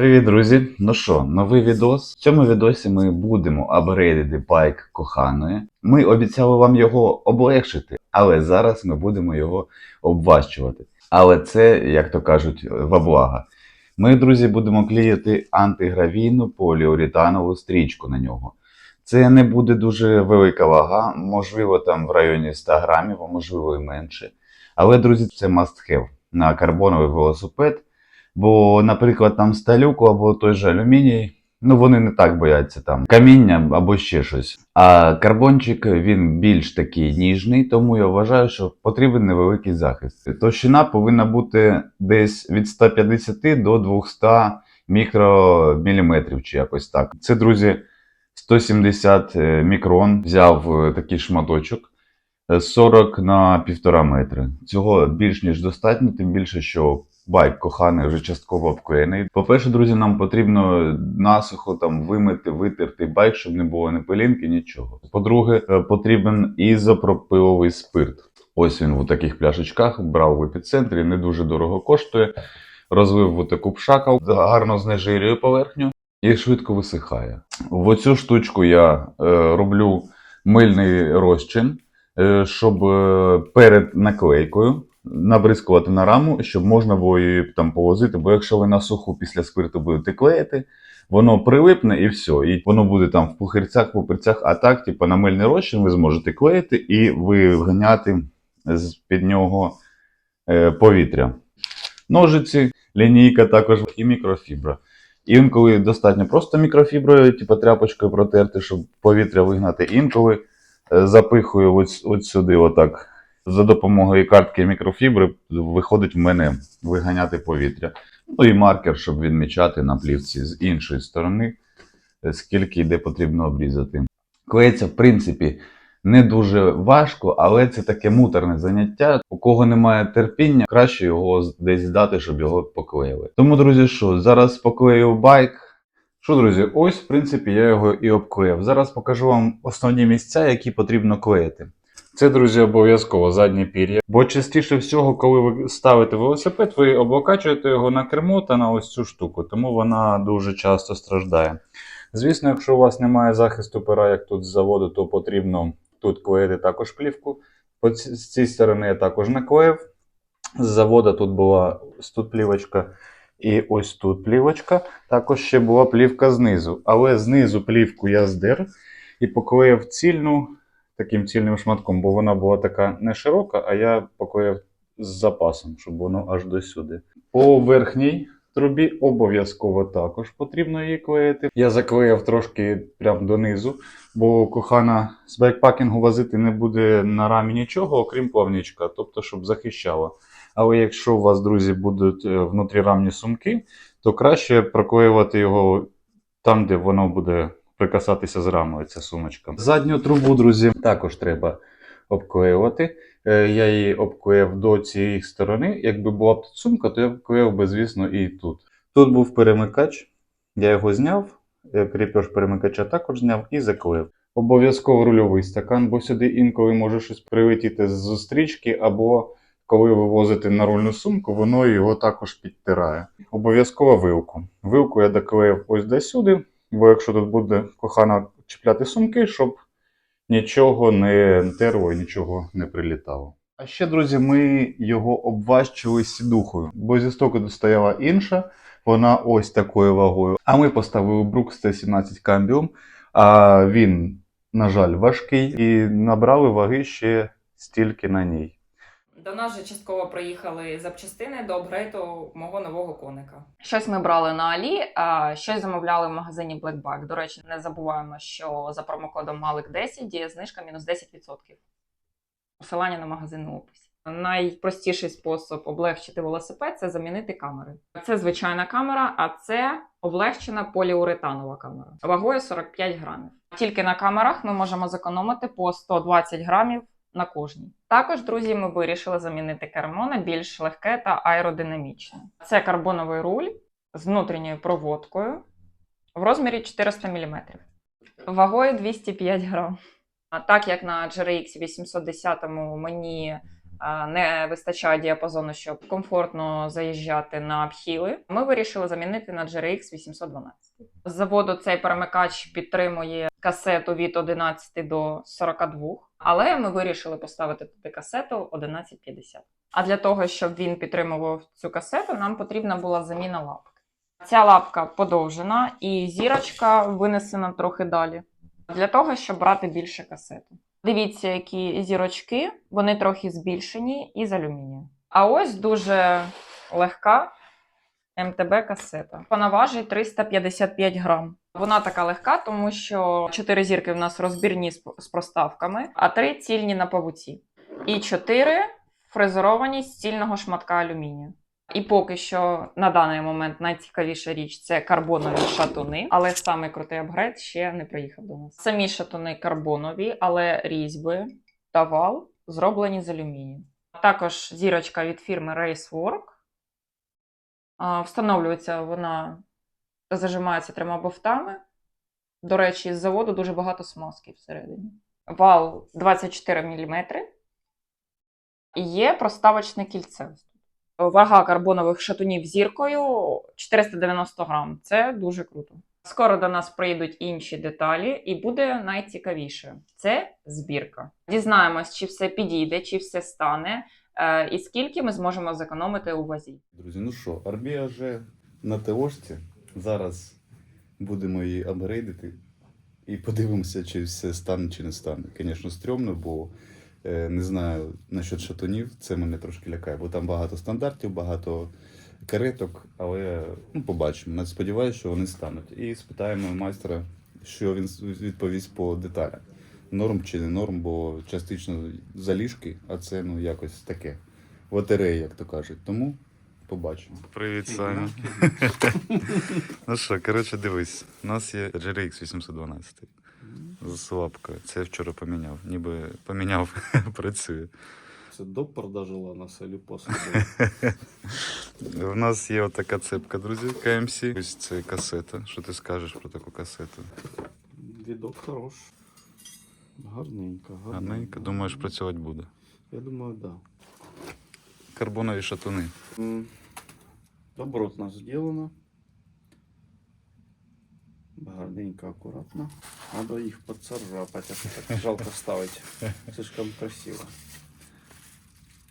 Привіт, друзі! Ну що, новий відос. В цьому відосі ми будемо апгрейдити байк коханої. Ми обіцяли вам його облегшити, але зараз ми будемо його обважчувати. Але це, як то кажуть, во благо. Ми, друзі, будемо клеїти антигравійну поліуретанову стрічку на нього. Це не буде дуже велика вага, можливо, там в районі 100 грамів, а можливо і менше. Але, друзі, це must have на карбоновий велосипед. Бо, наприклад, там сталюку або той же алюміній, ну вони не так бояться там каміння або ще щось. А карбончик він більш такий ніжний, тому я вважаю, що потрібен невеликий захист. Товщина повинна бути десь від 150 до 200 мікроміліметрів чи якось так. Це, друзі, 170 мікрон взяв е, такий шматочок. е, 40 на 1,5 метри. Цього більш ніж достатньо, тим більше, що байк коханий вже частково обклеєний. По-перше, друзі, нам потрібно насухо там вимити, витерти байк, щоб не було ні пилінки, нічого. По-друге, е, потрібен ізопропиловий спирт. Ось він в таких пляшечках брав в епіцентрі, не дуже дорого коштує. Розвив в таку пшакав, гарно знежирює поверхню і швидко висихає. В оцю штучку я е, роблю мильний розчин, е, щоб перед наклейкою набризкувати на раму, щоб можна було її там повозити. Бо якщо ви на суху після спирту будете клеїти, воно прилипне і все. І воно буде там в пухирцях, пупирцях, а так, типу, на мильний розчин ви зможете клеїти і виганяти з під нього е, повітря. Ножиці, лінійка також і мікрофібра. Інколи достатньо просто мікрофіброю, типу тряпочкою протерти, щоб повітря вигнати. Інколи е, запихую ось, ось сюди, отак. За допомогою картки мікрофібри виходить в мене виганяти повітря. Ну і маркер, щоб відмічати на плівці з іншої сторони, е, скільки йде потрібно обрізати. Клеїться, в принципі, не дуже важко, але це таке муторне заняття. У кого немає терпіння, краще його десь здати, щоб його поклеїли. Тому, друзі, що зараз поклею байк. Що, друзі, ось, в принципі, я його і обклеїв. Зараз покажу вам основні місця, які потрібно клеїти. Це, друзі, обов'язково заднє пір'я. Бо частіше всього, коли ви ставите велосипед, ви облокачуєте його на кермо та на ось цю штуку, тому вона дуже часто страждає. Звісно, якщо у вас немає захисту пера, як тут з заводу, то потрібно тут клеїти також плівку. З цієї сторони я також наклеїв. З заводу тут була тут плівочка. І ось тут плівочка. Також ще була плівка знизу. Але знизу плівку я здер і поклеїв цільну таким цільним шматком, бо вона була така не широка, а я поклеїв з запасом, щоб воно аж до сюди. По верхній трубі обов'язково також потрібно її клеїти. Я заклеїв трошки прямо донизу, бо кохана з байкпакінгу возити не буде на рамі нічого, окрім плавничка, тобто, щоб захищало. Але якщо у вас, друзі, будуть е, внутрірамні сумки, то краще проклеювати його там, де воно буде прикасатися з рамою, ця сумочка. Задню трубу, друзі, також треба обклеювати. Е, Я її обклеїв до цієї сторони. Якби була б тут сумка, то я б клеїв би, звісно, і тут. Тут був перемикач, я його зняв, е, кріпеж перемикача також зняв і заклеїв. Обов'язково рульовий стакан, бо сюди інколи може щось прилетіти з зустрічки, або коли ви возите на рульну сумку, воно його також підтирає. Обов'язково вилку. Вилку я доклеїв ось до сюди, бо якщо тут буде кохана чіпляти сумки, щоб нічого не терло і нічого не прилітало. А ще, друзі, ми його обващили сідухою, бо зі стоку тут стояла інша, вона ось такою вагою. А ми поставили Брук 117 камбіум, а він, на жаль, важкий, і набрали ваги ще стільки на ній. До нас же частково приїхали запчастини до апгрейду мого нового коника. Щось ми брали на Алі, а щось замовляли в магазині Blackback. До речі, не забуваємо, що за промокодом Malik10 діє знижка мінус 10%. Посилання на магазин у описі. Найпростіший спосіб облегчити велосипед це замінити камери. Це звичайна камера, а це облегчена поліуретанова камера вагою 45 грамів. Тільки на камерах ми можемо зекономити по 120 грамів на кожній. Також, друзі, ми вирішили замінити кермо на більш легке та аеродинамічне. Це карбоновий руль з внутрішньою проводкою в розмірі 400 мм, вагою 205 грам. А так як на GRX 810 мені не вистачає діапазону, щоб комфортно заїжджати на обхіли. Ми вирішили замінити на GRX 812. З заводу цей перемикач підтримує касету від 11 до 42, але ми вирішили поставити туди касету 1150. А для того, щоб він підтримував цю касету, нам потрібна була заміна лапки. Ця лапка подовжена і зірочка винесена трохи далі. Для того, щоб брати більше касету. Дивіться, які зірочки, вони трохи збільшені і з алюмінію. А ось дуже легка МТБ касета. Вона важить 355 грам. Вона така легка, тому що чотири зірки в нас розбірні з проставками, а три цільні на павуці. І чотири фрезеровані з цільного шматка алюмінію. І поки що на даний момент найцікавіша річ це карбонові шатуни, але самий крутий апгрейд ще не приїхав до нас. Самі шатуни карбонові, але різьби та вал зроблені з алюмінію. Також зірочка від фірми Racework. Встановлюється вона зажимається трьома бовтами. До речі, з заводу дуже багато смазки всередині. Вал 24 мм. І є проставочне кільце. Вага карбонових шатунів зіркою 490 грам. Це дуже круто. Скоро до нас приїдуть інші деталі, і буде найцікавіше це збірка. Дізнаємось, чи все підійде, чи все стане, е, і скільки ми зможемо зекономити у вазі. Друзі, ну що, Арбія вже на ТОшці. Зараз будемо її апгрейдити і подивимося, чи все стане, чи не стане. Звісно, стрьомно, бо не знаю насчет шатунів, це мене трошки лякає, бо там багато стандартів, багато кареток, але ну, побачимо. Навіть Сподіваюся, що вони стануть. І спитаємо майстра, що він відповість по деталях. Норм чи не норм, бо частично заліжки, а це ну якось таке. Лотерея, як то кажуть. Тому побачимо. Привіт, Саня. ну що, коротше, дивись, у нас є GRX 812 з лапкою. Це я вчора поміняв. Ніби поміняв, працює. Це до продажі Ланаса або після? У нас є отака цепка, друзі, KMC. Ось це касета. Що ти скажеш про таку касету? Відок хорош. Гарненько, гарненько. Гарненько. Думаєш, працювати буде. Я думаю, так. Карбонові шатуни. Да. Добротно зроблено. Гарненько, акуратно. Надо їх поцарапати, а то так жалко ставити. Слишком красиво.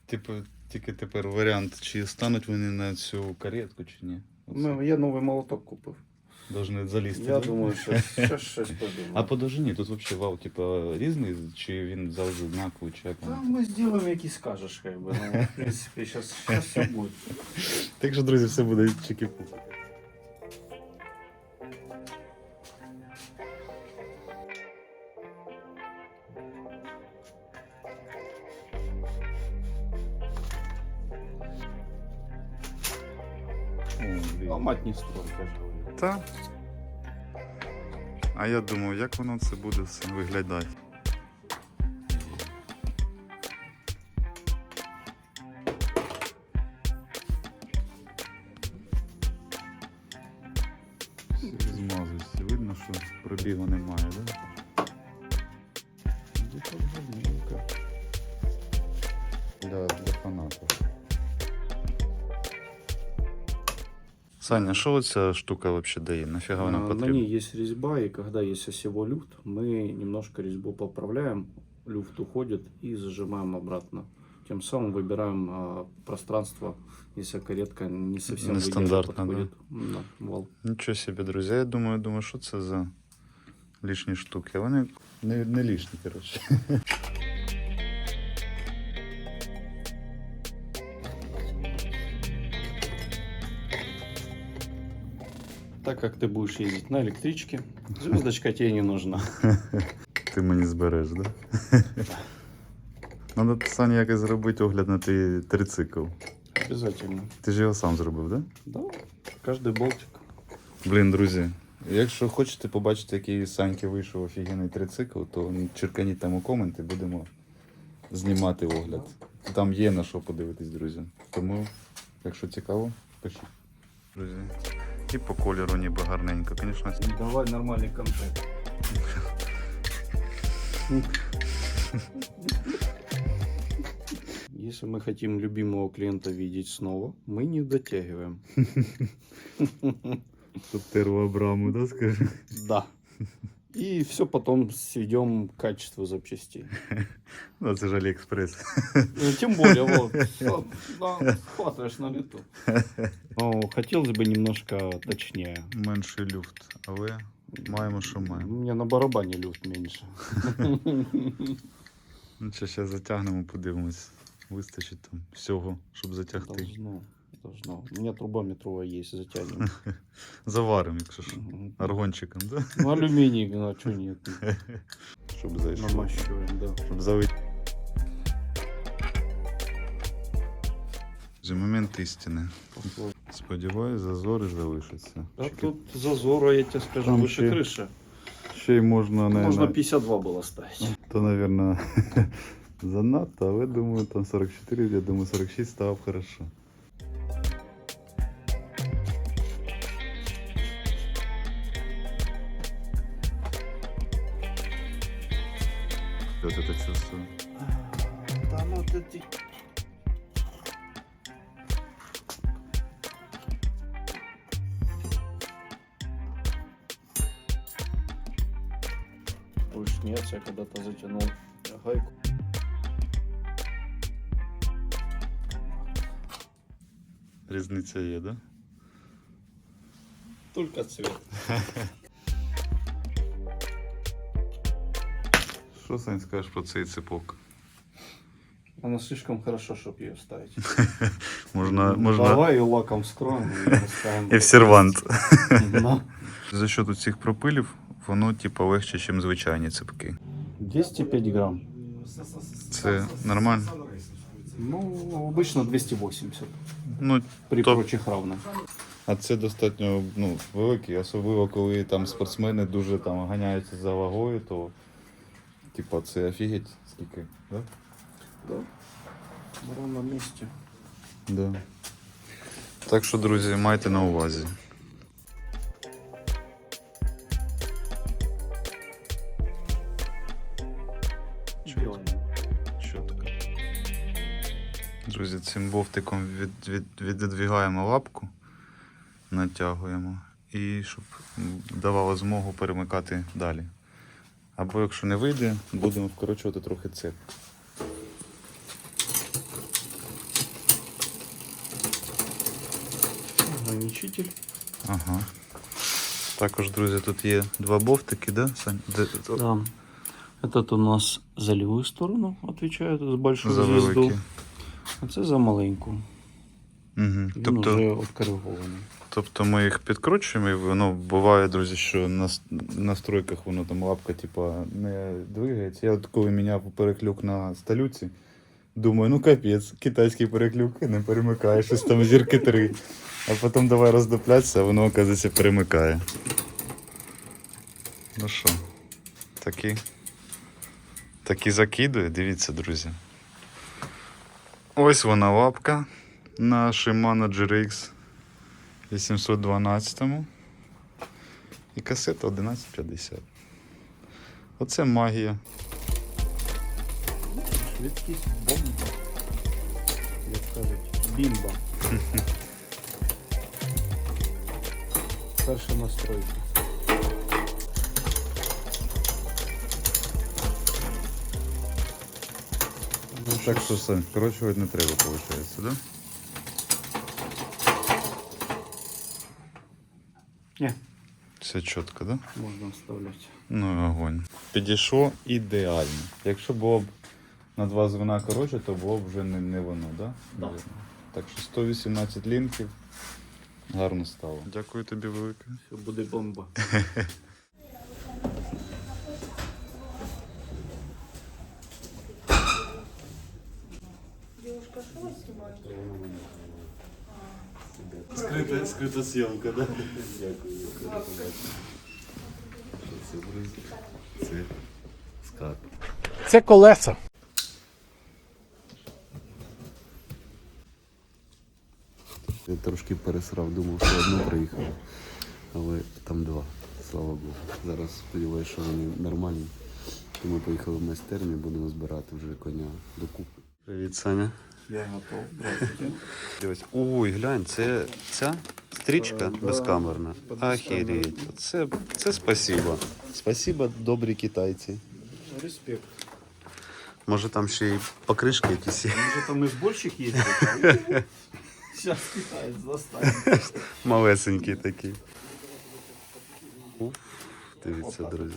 Типу, тільки тепер варіант, чи стануть вони на цю каретку, чи ні. Ну, я новий молоток купив. Должны залізти. Я думаю, що щось, щось подумаю. А по довжині тут взагалі вал, типу, різний, чи він завжди однаковий, чи як Та воно? ми зробимо, які скажеш, как бы. Ну, в принципі, зараз все буде. Так що, друзі, все буде чеки-пу. Ломать не стоит, я же говорю. Та. А я думаю, як воно це буде все виглядати. Все Змазується. Видно, що пробігу немає, Саня, що оця штука взагалі дає? Нафіга вона А, На потрібна? ней есть резьба, и когда есть осевой люфт, мы немножко резьбу поправляем, люфт уходит и зажимаем обратно. Тем самым выбираем а, пространство, если каретка не совсем в идеале Нестандартно, да? подходит. Да, вал. Нічого собі, друзі. Я думаю, думаю, що це за лишні штуки. Вони не, не лишні, коротше. Так как ты будешь ездить на электричке, звездочка тебе не нужна. Ти мені збереш, так? Да? Надо Саня якось зробити огляд на твій трицикл. Обязательно. Ти ж його сам зробив, так? Да? Да, каждый болтик. Блін, друзі, якщо хочете побачити, який з Саньки вийшов офігенний трицикл, то черканіть там у коменти, будемо знімати огляд. Там є на що подивитись, друзі. Тому, якщо цікаво, пишіть. Друзі. І по кольору ніби гарненько. Звісно, Давай нормальный контент. Если мы хотим любимого клиента видеть снова, мы не дотягиваем. Тут перву Абраму, да, скажи? Да. И все потом сведем к качеству запчастей. Ну, це ж Аліекспрес. Ну, Тем более, вот, хватаешь на лету. Ну, хотелось бы немножко точнее. Менший люфт, але маємо, що У меня на барабане люфт меньше. Ну, що зараз затягнемо, подивимось. Вистачить там всього, щоб затягти. Должно, должно. У меня труба метровая есть, затянем. Заваримо, якщо що. Мгм. Аргончиком, да? Ну, алюминий, ну, а что нет? Щоб зайшло. Намащиваем, да. Щоб залити. Вже момент істини. Сподіваюсь, зазори залишаться. А тут зазора, я тебе скажу, Там выше ще- крыши. Ще й можна, Можно наверное, 52 было ставить. то, наверное, занадто, але думаю, там 44, я думаю, 46 став хорошо. Вот это чувствую. Да ну ты, ты... Будешь смеяться, я когда-то затянул гайку. Різниця є, да? Только цвет. Що Сань скажеш про цей цепок? Она слишком хорошо, чтобы ее ставить. Можна, можна Давай ее лаком скроем и поставим. і в сервант. Да. За що тут цих пропилів, воно типа легше, ніж звичайні цепки. 205 грамм. Це нормально? Ну, обычно 280 Ну, при То- прочих равных. А це достатньо ну, великий, особливо коли там спортсмени дуже там ганяються за вагою, то типа це офігеть скільки, да? Да. В ровном месте. Да. Так що, друзі, майте на увазі. Чітко. Друзі, цим бовтиком від, від, віддвігаємо лапку, натягуємо і щоб давало змогу перемикати далі. Або якщо не вийде, будемо вкорочувати трохи цеп. Ограничитель. Ага. Також, друзі, тут є два бовтики, да? Сань? Де, Да. Этот у нас за левую сторону отвечает за большую за звезду. великі. А це за маленьку. Угу. Він Тобто, вже откоригований. Тобто ми їх підкручуємо, і воно буває, друзі, що на настройках воно там лапка, типа, не двигається. Я от коли міняв переклюк на сталюці, думаю, ну капець, китайський переклюк не перемикає, щось там зірки три. А потім давай роздоплятися, а воно, оказується, перемикає. Ну що, такі. Такі закидує, дивіться, друзі. Ось вона лапка на Shimano GRX 812. І касета 1150. Оце магія. Швидкість бомба. Як кажуть, бімба. Перша настройка. Ну, так що все, скорочувати не треба, виходить, да? Все чітко, да? Можна вставляти. Ну, огонь. Підійшло ідеально. Якщо було б на два звена коротше, то було б вже не, не воно, да? Да. Так що 118 лінків. Гарно стало. Дякую тобі велике. Все буде бомба. Скрита, скрита зйомка, да? Це скарб. Це колеса. Я трошки пересрав, думав, що одну приїхав, але там два. Слава Богу. Зараз сподіваюся, що вони нормальні. Тому поїхали в майстерню, будемо збирати вже коня докупи. Привіт, Саня. Я готов. Здравствуйте. Дивись, ой, глянь, це ця стрічка Е, безкамерна. Охереть. Це, це спасибо. Спасибо, добрі китайці. Респект. Може там ще й покришки якісь є. Может там изборщик есть? Сейчас китаец заставит. Малесенькі такі. Уф, дивіться, друзі.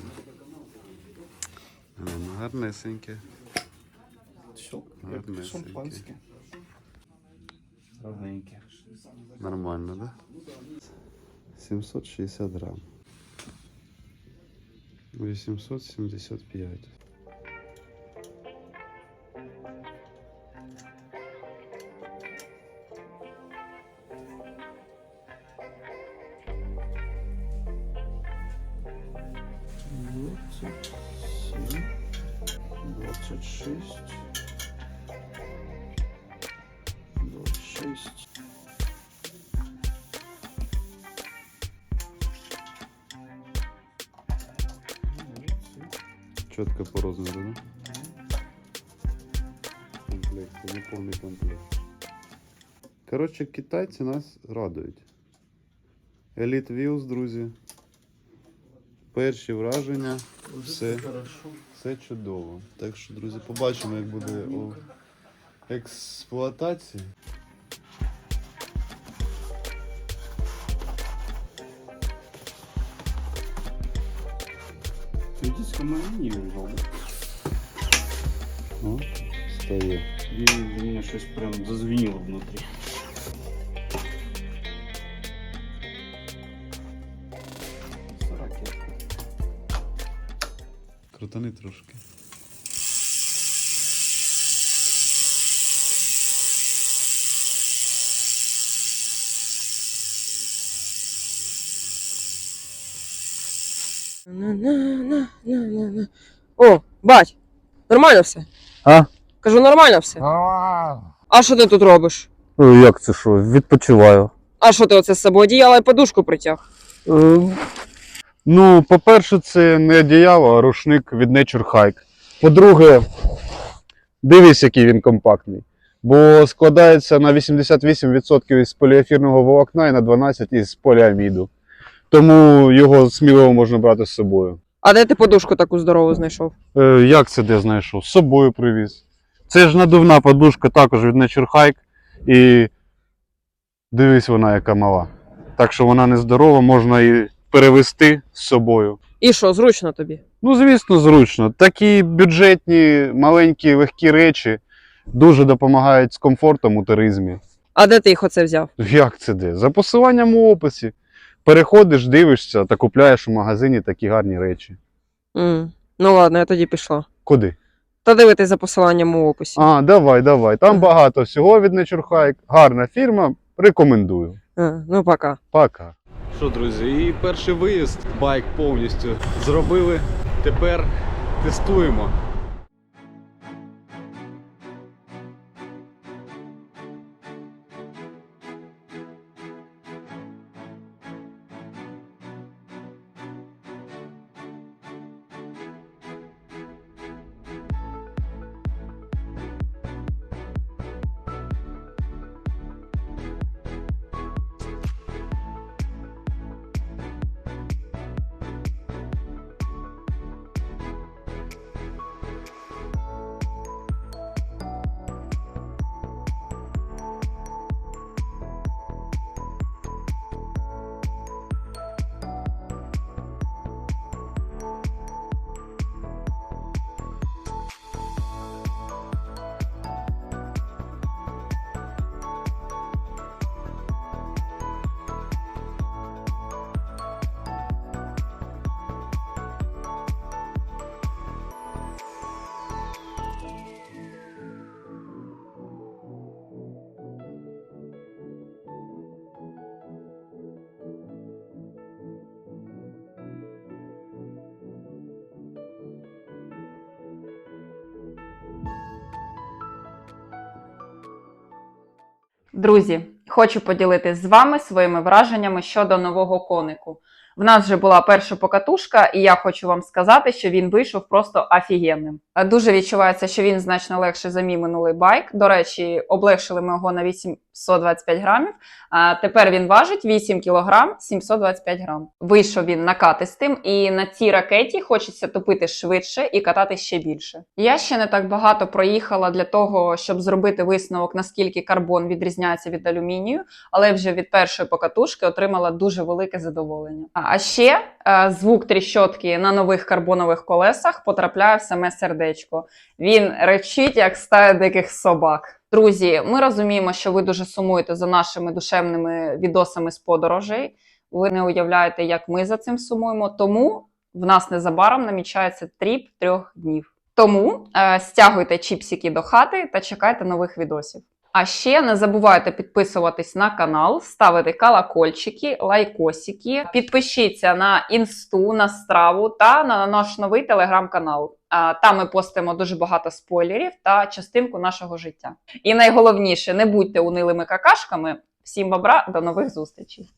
Гарнесеньке. Щелк. Гарнесенький. Шампанское. Ровненькие. Нормально, да? 760 грам. 875. Двадцать семь. Двадцать шесть. Двадцать. Четко по розміру, да? Комплект, це не повний комплект. Коротше, китайці нас радують. Elite Wheels, друзі. Перші враження. Все. Все чудово. Так що, друзі, побачимо, як буде у експлуатації. Ты диско не взял, да? О, стає. И у меня сейчас прям зазвенело внутри. Ракетка. Крутани трошки. Бать, нормально все? А? Кажу, нормально все. А що ти тут робиш? Е, Як це що? Відпочиваю. А що ти оце з собою одіяла і подушку притяг? Е, Ну, по-перше, це не одіяло, а рушник від Nature Hike. По-друге, дивись, який він компактний. Бо складається на 88% із поліефірного волокна і на 12% із поліаміду. Тому його сміливо можна брати з собою. А де ти подушку таку здорову знайшов? Е, як це де знайшов? З собою привіз. Це ж надувна подушка також від Nature Hike. І дивись, вона яка мала. Так що вона нездорова, можна і перевезти з собою. І що, зручно тобі? Ну, звісно, зручно. Такі бюджетні, маленькі, легкі речі дуже допомагають з комфортом у туризмі. А де ти їх оце взяв? Як це де? За посиланням у описі. Переходиш, дивишся та купляєш у магазині такі гарні речі. м Ну ладно, я тоді пішла. Куди? Та дивитись за посиланням у описі. А, давай, давай. Там багато всього від Hike. Гарна фірма. Рекомендую. А, ну пока. Пока. Що, друзі, і перший виїзд, байк повністю зробили. Тепер тестуємо. Друзі, хочу поділитись з вами своїми враженнями щодо нового конику. В нас вже була перша покатушка, і я хочу вам сказати, що він вийшов просто офігенним. Дуже відчувається, що він значно легше за мій минулий байк. До речі, облегшили ми його на 825 грамів. А тепер він важить 8 кг 725 грам. Вийшов він накатистим, і на цій ракеті хочеться топити швидше і катати ще більше. Я ще не так багато проїхала для того, щоб зробити висновок, наскільки карбон відрізняється від алюмінію, але вже від першої покатушки отримала дуже велике задоволення. А ще е, звук тріщотки на нових карбонових колесах потрапляє в саме сердечко. Він речить, як стая диких собак. Друзі, ми розуміємо, що ви дуже сумуєте за нашими душевними відосами з подорожей. Ви не уявляєте, як ми за цим сумуємо. Тому в нас незабаром намічається тріп трьох днів. Тому е, стягуйте чіпсики до хати та чекайте нових відосів. А ще не забувайте підписуватись на канал, ставити колокольчики, лайкосики. Підпишіться на інсту, на страву та на наш новий телеграм-канал. Там ми постимо дуже багато спойлерів та частинку нашого життя. І найголовніше, не будьте унилими какашками. Всім бобра, до нових зустрічей!